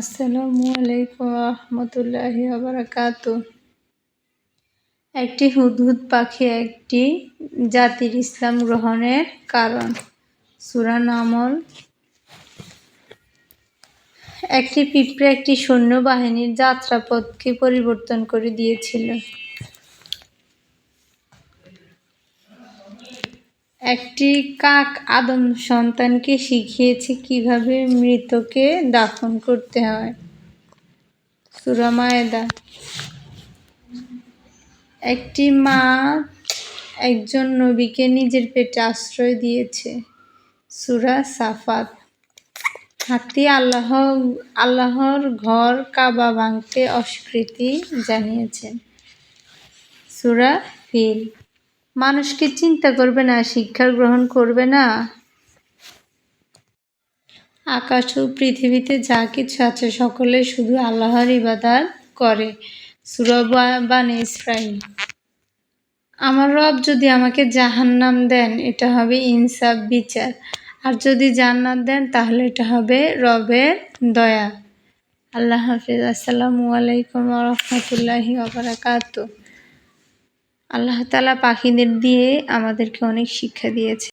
আসসালামু আলাইকুম রহমতুল্লাহি আবরাকাত একটি হুদহুদ পাখি একটি জাতির ইসলাম গ্রহণের কারণ। সুরান আমল একটি পিঁপড়ে একটি সৈন্যবাহিনীর যাত্রাপথকে পরিবর্তন করে দিয়েছিল। একটি কাক আদম সন্তানকে শিখিয়েছে কীভাবে মৃতকে দাফন করতে হয়। সুরা মায়েদা। একটি মা একজন নবীকে নিজের পেটে আশ্রয় দিয়েছে। সুরা সাফাত। হাতি আল্লাহ, আল্লাহর ঘর কাবা ভাঙতে অস্বীকৃতি জানিয়েছেন সুরা ফিল। মানুষকে চিন্তা করবে না, শিক্ষা গ্রহণ করবে না। আকাশ ও পৃথিবীতে যা কিছু আছে, সকলে শুধু আল্লাহর ইবাদার করে। সুরবান ইসরাইল আমার রব যদি আমাকে জাহান্নাম দেন, এটা হবে ইনসাফ বিচার। আর যদি জান্নাত দেন, তাহলে এটা হবে রবের দয়া। আল্লাহ হাফিজ। আসসালামু আলাইকুম রহমতুল্লাহি আবরাকাত আল্লাহ তালা পাখিদের দিয়ে আমাদেরকে অনেক শিক্ষা দিয়েছে।